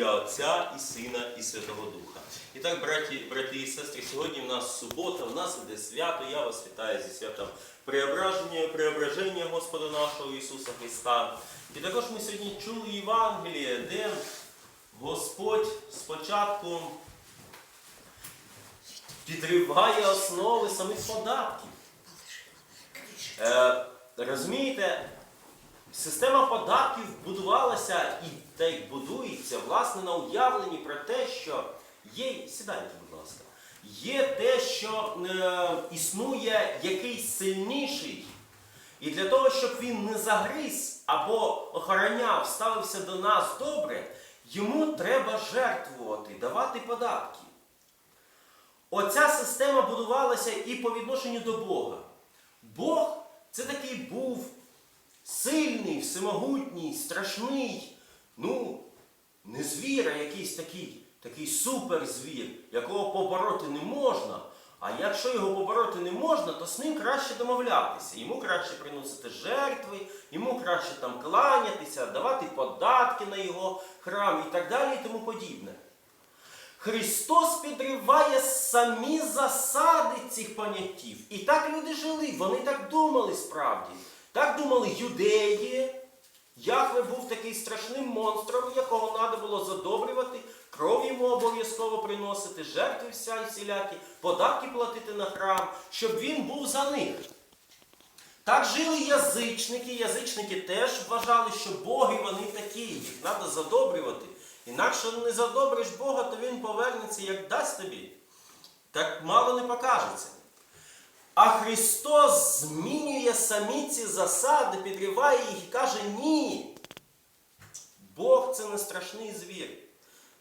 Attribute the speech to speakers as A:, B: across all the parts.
A: ім'я Отця і Сина, і Святого Духа. І так, браті, брати і сестри, сьогодні в нас субота, в нас іде свято. Я вас вітаю зі святом преображення, преображення Господа нашого Ісуса Христа. І також ми сьогодні чули Євангеліє, де Господь спочатку підриває основи самих податків. Е, розумієте, система податків будувалася і та й будується власне на уявленні про те, що є, сідайте, будь ласка, є те, що е, існує якийсь сильніший, і для того, щоб він не загриз або охороняв, ставився до нас добре, йому треба жертвувати, давати податки. Оця система будувалася і по відношенню до Бога. Бог це такий був сильний, всемогутній, страшний, ну, не звір, а якийсь такий, такий суперзвір, якого побороти не можна. А якщо його побороти не можна, то з ним краще домовлятися. Йому краще приносити жертви, йому краще там кланятися, давати податки на його храм і так далі і тому подібне. Христос підриває самі засади цих поняттів. І так люди жили, вони так думали справді. Так думали юдеї. Яхве був такий страшним монстром, якого треба було задобрювати, кров йому обов'язково приносити, жертви вся і всілякі, податки платити на храм, щоб він був за них. Так жили язичники. Язичники теж вважали, що боги вони такі, їх треба задобрювати. Інакше не задобриш Бога, то він повернеться, як дасть тобі. Так мало не покажеться. А Христос змінює самі ці засади, підриває їх і каже: ні. Бог це не страшний звір.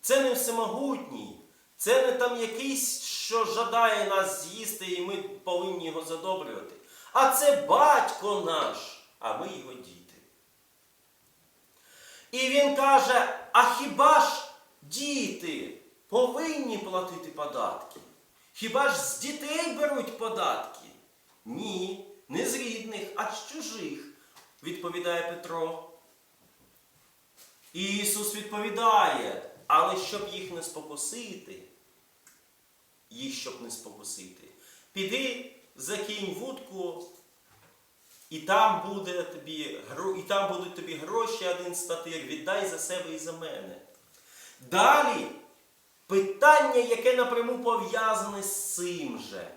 A: Це не всемогутній. Це не там якийсь, що жадає нас з'їсти, і ми повинні його задобрювати. А це батько наш, а ми його діти. І він каже: а хіба ж діти повинні платити податки? Хіба ж з дітей беруть податки? Ні, не з рідних, а з чужих, відповідає Петро. І Ісус відповідає, але щоб їх не спокусити, їх щоб не спокусити, піди закинь вудку, і там, буде тобі, і там будуть тобі гроші один статир, віддай за себе і за мене. Далі питання, яке напряму пов'язане з цим же.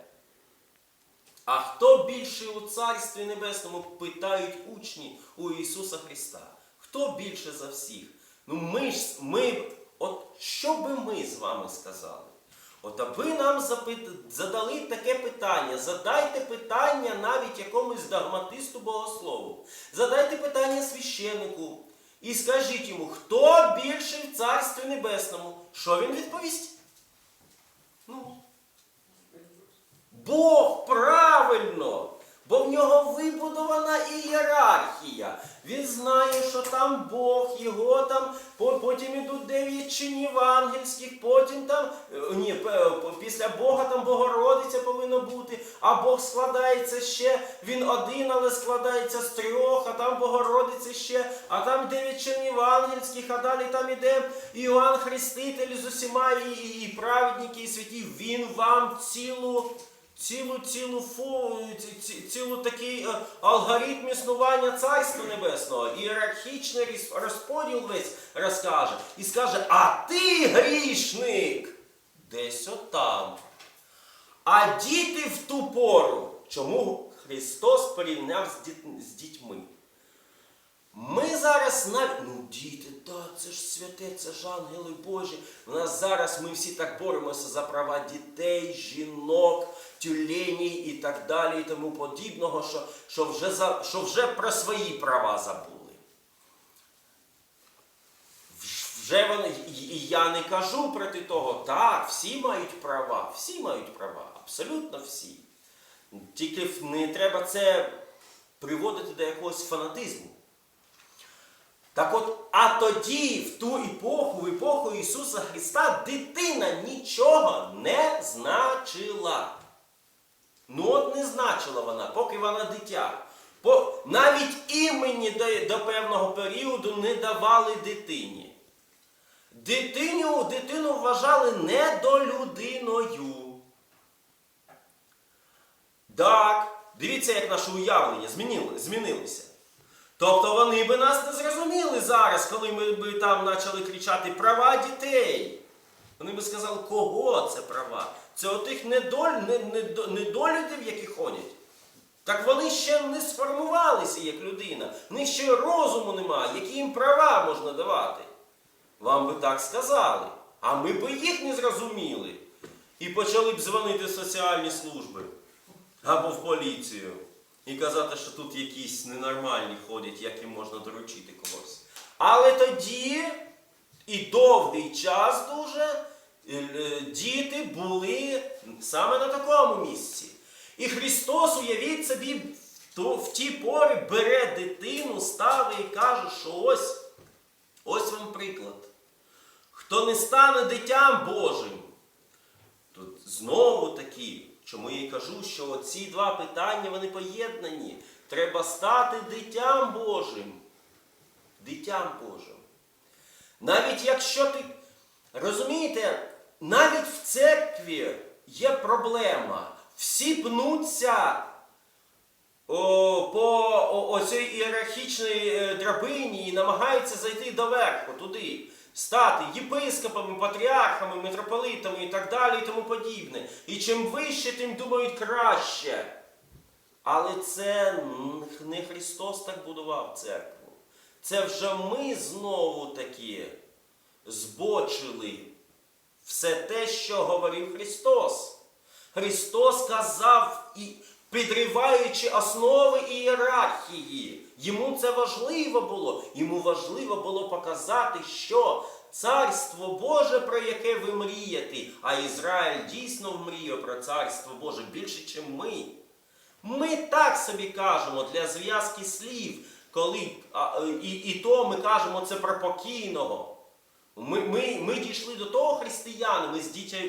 A: А хто більший у Царстві Небесному, питають учні у Ісуса Христа. Хто більше за всіх? Ну ми ж, ми, от що би ми з вами сказали? От аби нам запит... задали таке питання, задайте питання навіть якомусь догматисту богослову. Задайте питання священнику і скажіть йому, хто більший в Царстві Небесному? Що він відповість? Ну, Бог правильно! Бо в нього вибудована ієрархія. Він знає, що там Бог, його там, потім ідуть дев'ять чинів ангельських, потім там, е, ні, п- після Бога там Богородиця повинна бути, а Бог складається ще, він один, але складається з трьох, а там Богородиця ще, а там дев'ять чинів ангельських, а далі там іде Іоанн Хреститель з усіма і, і, і праведники, і святі. Він вам цілу цілу цілу ці- цілу такий е, алгоритм існування Царства Небесного, ієрархічний розподіл весь розкаже. І скаже, а ти грішник! Десь отам. А діти в ту пору, чому Христос порівняв з дітьми? Ми зараз навіть, ну діти, так, це ж святе, це ж ангели Божі. У нас зараз ми всі так боремося за права дітей, жінок, тюленій і так далі, і тому подібного, що, що, вже, за, що вже про свої права забули. Вже вони, і я не кажу проти того, так, всі мають права, всі мають права, абсолютно всі. Тільки не треба це приводити до якогось фанатизму. Так от, а тоді, в ту епоху, в епоху Ісуса Христа, дитина нічого не значила. Ну от не значила вона, поки вона дитя. По, навіть імені до, до певного періоду не давали дитині. Дитиню, дитину вважали недолюдиною. Так, дивіться, як наше уявлення змінили, змінилися. Тобто вони би нас не зрозуміли зараз, коли ми би там почали кричати права дітей. Вони би сказали, кого це права? Це отих недоль, недолюдів, які ходять. Так вони ще не сформувалися як людина. В них ще розуму немає, які їм права можна давати. Вам би так сказали. А ми б їх не зрозуміли. І почали б дзвонити в соціальні служби або в поліцію. І казати, що тут якісь ненормальні ходять, як їм можна доручити когось. Але тоді і довгий час дуже е, діти були саме на такому місці. І Христос, уявіть собі, то- в ті пори бере дитину, ставить і каже, що ось, ось вам приклад. Хто не стане дитям Божим, Тут знову таки, чому я й кажу, що ці два питання вони поєднані. Треба стати дитям Божим. Дитям Божим. Навіть якщо ти. Розумієте, навіть в церкві є проблема. Всі пнуться о, по о, оцій ієрархічній е, драбині і намагаються зайти доверху, туди, стати єпископами, патріархами, митрополитами і так далі і тому подібне. І чим вище, тим думають краще. Але це не Христос так будував церкву. Це вже ми знову таки збочили все те, що говорив Христос. Христос казав, підриваючи основи ієрархії. Йому це важливо було. Йому важливо було показати, що царство Боже, про яке ви мрієте, а Ізраїль дійсно мріє про царство Боже більше, ніж ми. Ми так собі кажемо для зв'язки слів, коли а, е, і, і то ми кажемо це про покійного. Ми, ми, ми дійшли до того християни, ми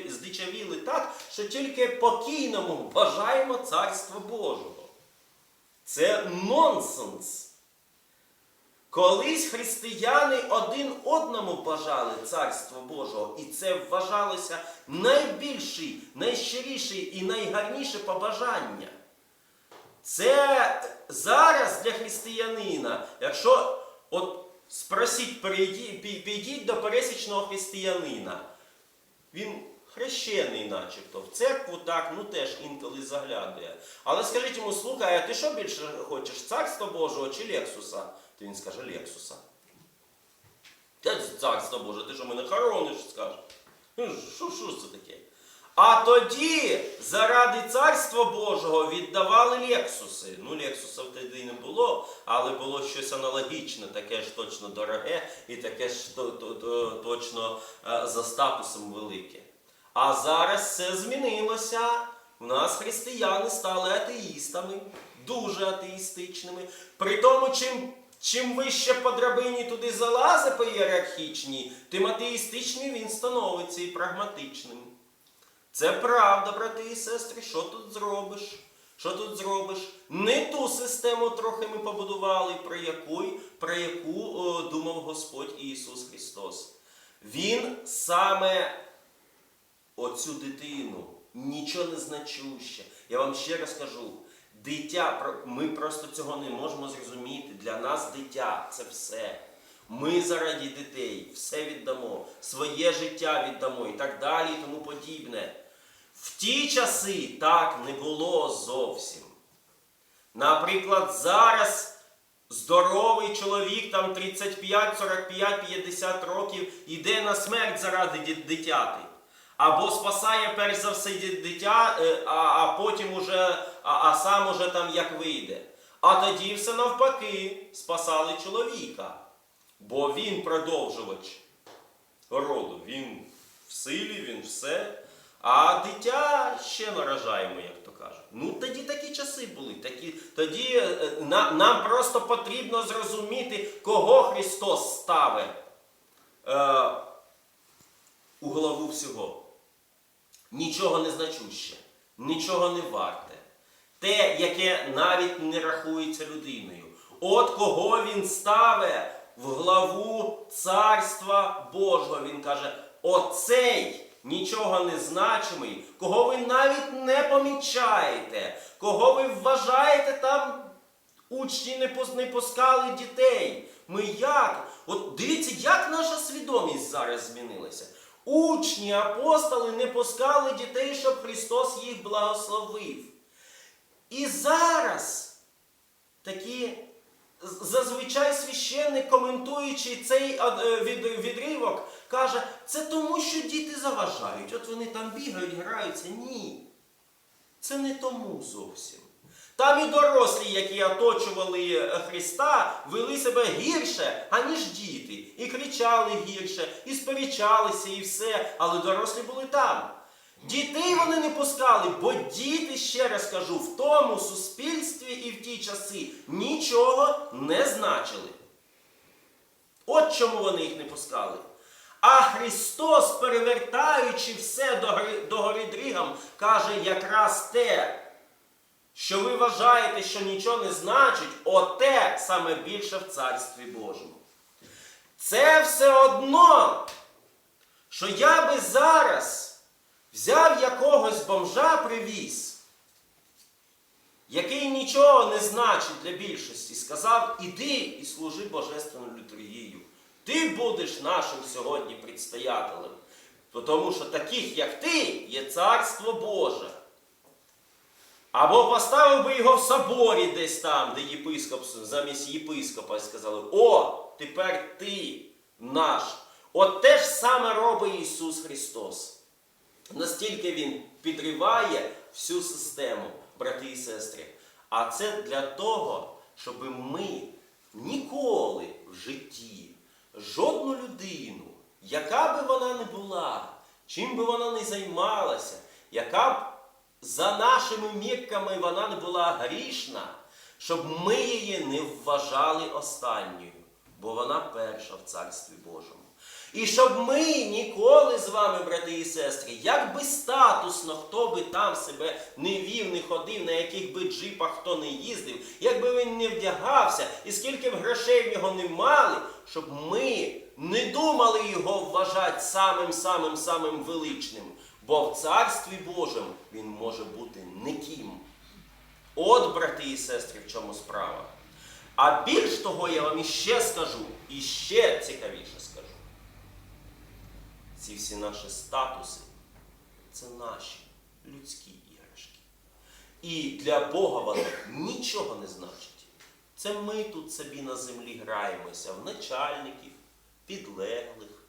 A: здичавіли так, що тільки покійному бажаємо царства Божого. Це нонсенс. Колись християни один одному бажали царства Божого, і це вважалося найбільший, найщиріший і найгарніше побажання. Це зараз для християнина, якщо от спросіть, підіть до пересічного християнина, він хрещений начебто, в церкву так, ну теж інколи заглядує. Але скажіть йому, слухай, а ти що більше хочеш, царства Божого чи Лексуса? То він скаже Лексуса. Та царство Боже, ти що мене хорониш, скаже. Ну, Що, ж це таке? А тоді заради царства Божого віддавали Лексуси. Ну, Лексусів тоді не було, але було щось аналогічне, таке ж точно дороге і таке ж то- то- то- точно е, за статусом велике. А зараз все змінилося. У нас християни стали атеїстами, дуже атеїстичними. При тому, чим, чим вище по драбині туди залазить по ієрархічній, тим атеїстичним він становиться і прагматичним. Це правда, брати і сестри, що тут зробиш? Що тут зробиш? Не ту систему трохи ми побудували, про яку, про яку о, думав Господь Ісус Христос. Він саме оцю дитину, нічого не значуще. Я вам ще раз кажу, дитя, ми просто цього не можемо зрозуміти. Для нас дитя це все. Ми заради дітей все віддамо, своє життя віддамо і так далі, і тому подібне. В ті часи так не було зовсім. Наприклад, зараз здоровий чоловік, там 35, 45, 50 років, іде на смерть заради дитяти. Або спасає перш за все дитя, е, а, а потім уже, а, а сам уже там як вийде. А тоді все навпаки спасали чоловіка. Бо він продовжувач роду, він в силі, він все. А дитя ще наражаємо, як то кажуть. Ну тоді такі часи були. Такі, тоді е, на, нам просто потрібно зрозуміти, кого Христос ставить е, у голову всього. Нічого не значуще, нічого не варте. Те, яке навіть не рахується людиною. От кого він ставить в главу Царства Божого. Він каже: оцей нічого не значимий, кого ви навіть не помічаєте, кого ви вважаєте там учні не пос- не пускали дітей. Ми як? От дивіться, як наша свідомість зараз змінилася. Учні, апостоли не пускали дітей, щоб Христос їх благословив. І зараз такі зазвичай священник, коментуючи цей е, відривок, каже, це тому, що діти заважають. От вони там бігають, граються. Ні. Це не тому зовсім. Там і дорослі, які оточували е, Христа, вели себе гірше, аніж діти. І кричали гірше, і сперечалися, і все, але дорослі були там. Дітей вони не пускали, бо діти, ще раз кажу, в тому суспільстві і в ті часи нічого не значили. От чому вони їх не пускали. А Христос, перевертаючи все до гори, до гори дрігом, каже якраз те, що ви вважаєте, що нічого не значить, оте саме більше в Царстві Божому. Це все одно, що я би зараз взяв якогось бомжа привіз, який нічого не значить для більшості, сказав, іди і служи Божественну літургію. Ти будеш нашим сьогодні предстоятелем. Тому що таких, як ти, є Царство Боже. Або поставив би його в соборі десь там, де єпископ замість єпископа сказали: О, тепер ти наш. От те ж саме робить Ісус Христос. Настільки Він підриває всю систему, брати і сестри. А це для того, щоб ми ніколи в житті жодну людину, яка би вона не була, чим би вона не займалася, яка б за нашими мірками вона не була грішна, щоб ми її не вважали останньою, бо вона перша в Царстві Божому. І щоб ми ніколи з вами, брати і сестри, як би статусно, хто би там себе не вів, не ходив, на яких би джипах хто не їздив, як би він не вдягався, і скільки б грошей в нього не мали, щоб ми не думали його вважати самим самим самим величним. Бо в Царстві Божому він може бути никим. От, брати і сестри, в чому справа. А більш того, я вам іще скажу, і ще цікавіше скажу. Ці всі наші статуси це наші людські іграшки. І для Бога вони нічого не значать. Це ми тут собі на землі граємося в начальників, підлеглих.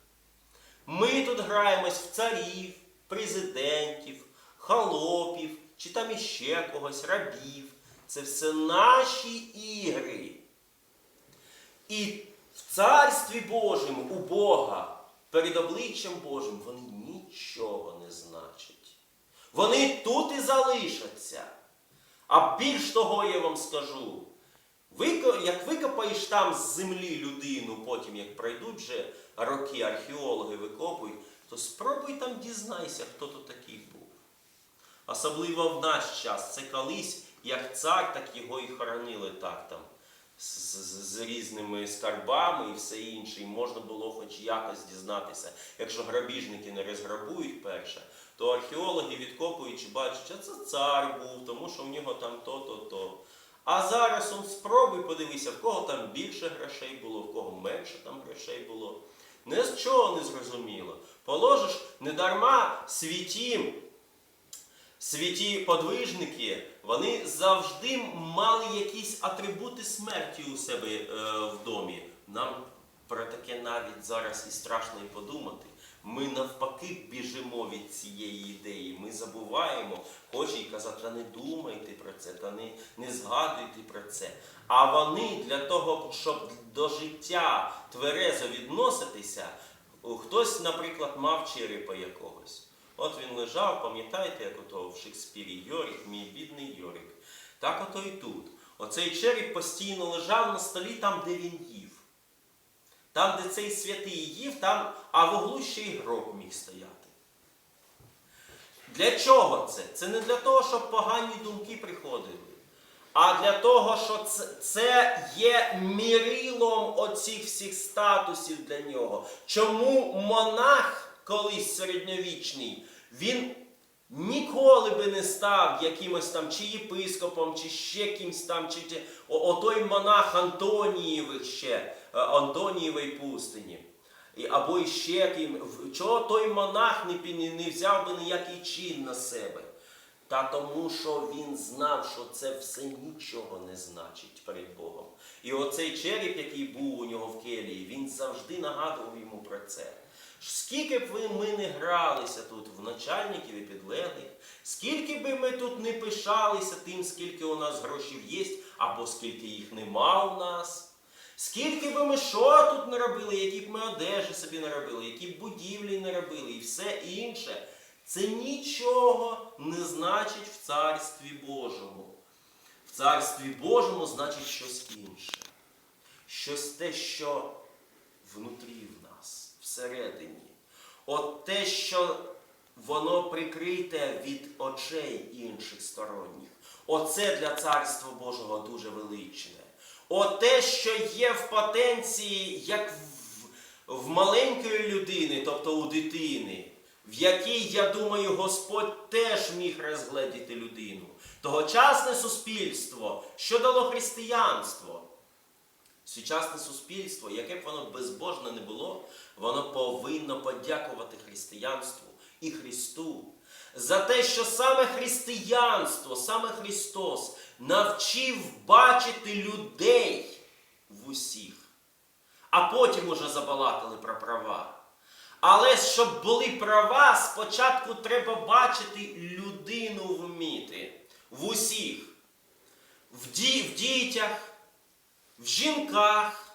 A: Ми тут граємось в царів, президентів, холопів, чи там іще когось, рабів. Це все наші ігри. І в Царстві Божому у Бога перед обличчям Божим вони нічого не значать. Вони тут і залишаться. А більш того, я вам скажу, як викопаєш там з землі людину, потім як пройдуть вже роки, археологи викопують, то спробуй там дізнайся, хто тут такий був. Особливо в наш час. Це колись як цар, так його і хоронили так там. З, з, з різними скарбами і все інше, і можна було хоч якось дізнатися. Якщо грабіжники не розграбують перше, то археологи відкопуючи, бачать, що це цар був, тому що в нього там то-то, то. А зараз он спробуй подивися, в кого там більше грошей було, в кого менше там грошей було. Не з чого не зрозуміло. Положиш недарма світі, святі подвижники, вони завжди мали якісь атрибути смерті у себе е, в домі. Нам про таке навіть зараз і страшно подумати. Ми навпаки біжимо від цієї ідеї. Ми забуваємо, хоче і казати, та не думайте про це, та не, не згадуйте про це. А вони для того, щоб до життя тверезо відноситися, хтось, наприклад, мав черепа якогось. От він лежав, пам'ятаєте, як ото в Шекспірі Йорик, мій бідний Йорик. Так ото і тут. Оцей череп постійно лежав на столі там, де він їв. Там, де цей святий їв, там, а в углу ще й гроб міг стояти. Для чого це? Це не для того, щоб погані думки приходили, а для того, що це, є мірилом оцих всіх статусів для нього. Чому монах колись середньовічний, він ніколи би не став якимось там чи єпископом, чи ще кимсь там, чи, о, отой монах Антонієвих ще, е, Антонієвої пустині. Або іще ким. Чого той монах не, не взяв би ніякий чин на себе? Та тому, що він знав, що це все нічого не значить перед Богом. І оцей череп, який був у нього в келії, він завжди нагадував йому про це. Скільки б ви ми не гралися тут в начальників і підлеглих, скільки би ми тут не пишалися тим, скільки у нас грошей є, або скільки їх нема у нас. Скільки би ми що тут не робили, які б ми одежі собі не робили, які б будівлі не робили і все інше, це нічого не значить в Царстві Божому. В Царстві Божому значить щось інше. Щось те, що внутрі в нас, всередині. От те, що воно прикрите від очей інших сторонніх. Оце для Царства Божого дуже величне. От те, що є в потенції, як в, маленької людини, тобто у дитини, в якій, я думаю, Господь теж міг розгледіти людину. Тогочасне суспільство, що дало християнство. Сучасне суспільство, яке б воно безбожне не було, воно повинно подякувати християнству і Христу за те, що саме християнство, саме Христос навчив бачити людей в усіх, а потім уже забалакали про права. Але щоб були права, спочатку треба бачити людину вміти. В усіх, в, ді, в дітях, в жінках,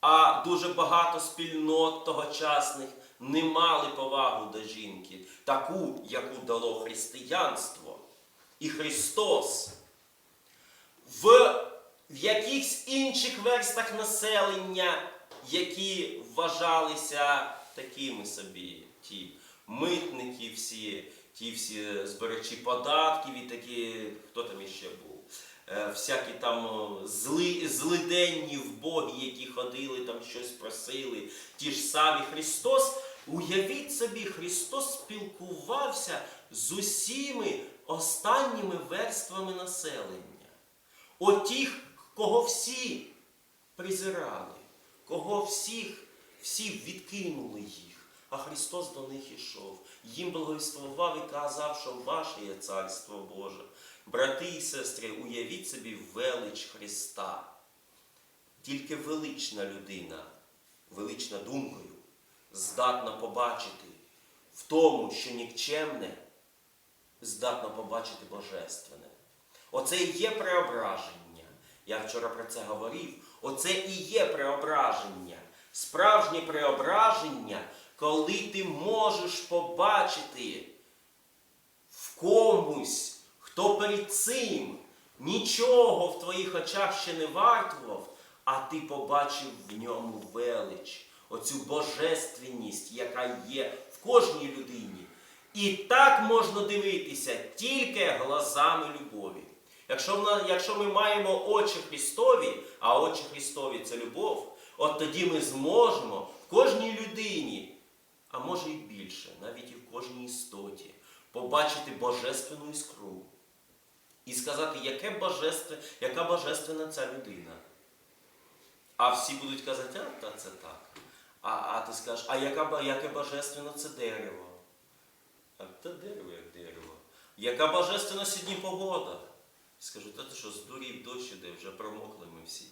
A: а дуже багато спільнот тогочасних не мали повагу до жінки, таку, яку дало християнство. І Христос. В, в якихось інших верстах населення, які вважалися такими собі, ті митники всі, ті всі збирачі податків і такі, хто там іще був. Е, Всякі там зли, злиденні в Богі, які ходили, там щось просили, ті ж самі Христос. Уявіть собі, Христос спілкувався з усіми останніми верствами населення. От тих, кого всі презирали, кого всіх, всі відкинули їх, а Христос до них ішов, їм благовіствував і казав, що ваше є царство Боже. Брати і сестри, уявіть собі велич Христа. Тільки велична людина, велична думкою, здатна побачити в тому, що нікчемне, здатна побачити божественне. Оце і є преображення. Я вчора про це говорив. Оце і є преображення. Справжнє преображення, коли ти можеш побачити в комусь, хто перед цим нічого в твоїх очах ще не вартував, а ти побачив в ньому велич, оцю божественність, яка є в кожній людині. І так можна дивитися тільки глазами любові. Якщо, ми маємо очі Христові, а очі Христові це любов, от тоді ми зможемо в кожній людині, а може і більше, навіть і в кожній істоті, побачити божественну іскру і сказати, яке божестве, яка божественна ця людина. А всі будуть казати, а та це так. А, а ти скажеш, а яка, яке божественне це дерево? А та дерево як дерево. Яка божественна сьогодні погода? Скажу, та ти що, здурів дощ іде, вже промокли ми всі.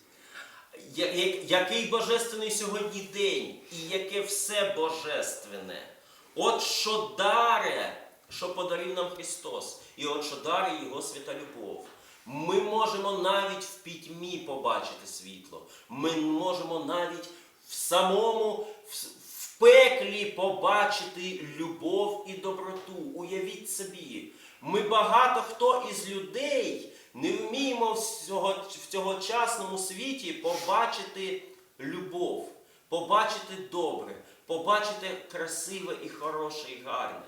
A: Який божественний сьогодні день і яке все божественне. От що даре, що подарив нам Христос, і от що даре Його свята любов. Ми можемо навіть в пітьмі побачити світло. Ми можемо навіть в самому в пеклі побачити любов і доброту. Уявіть собі, ми багато хто із людей не вміємо в, цього, в цьогочасному світі побачити любов, побачити добре, побачити красиве і хороше і гарне.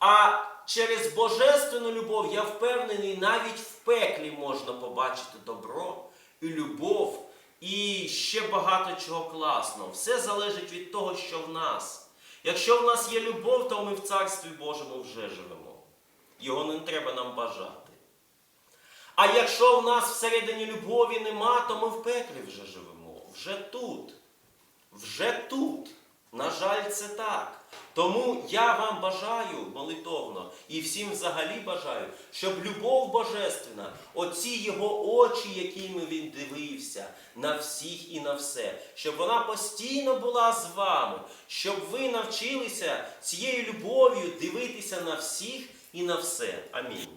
A: А через божественну любов, я впевнений, навіть в пеклі можна побачити добро і любов, і ще багато чого класного. Все залежить від того, що в нас. Якщо в нас є любов, то ми в Царстві Божому вже живемо. Його не треба нам бажати. А якщо в нас всередині любові нема, то ми в пеклі вже живемо. Вже тут. Вже тут. На жаль, це так. Тому я вам бажаю молитовно і всім взагалі бажаю, щоб любов божественна, оці його очі, якими він дивився на всіх і на все, щоб вона постійно була з вами, щоб ви навчилися цією любов'ю дивитися на всіх і на все. Амінь.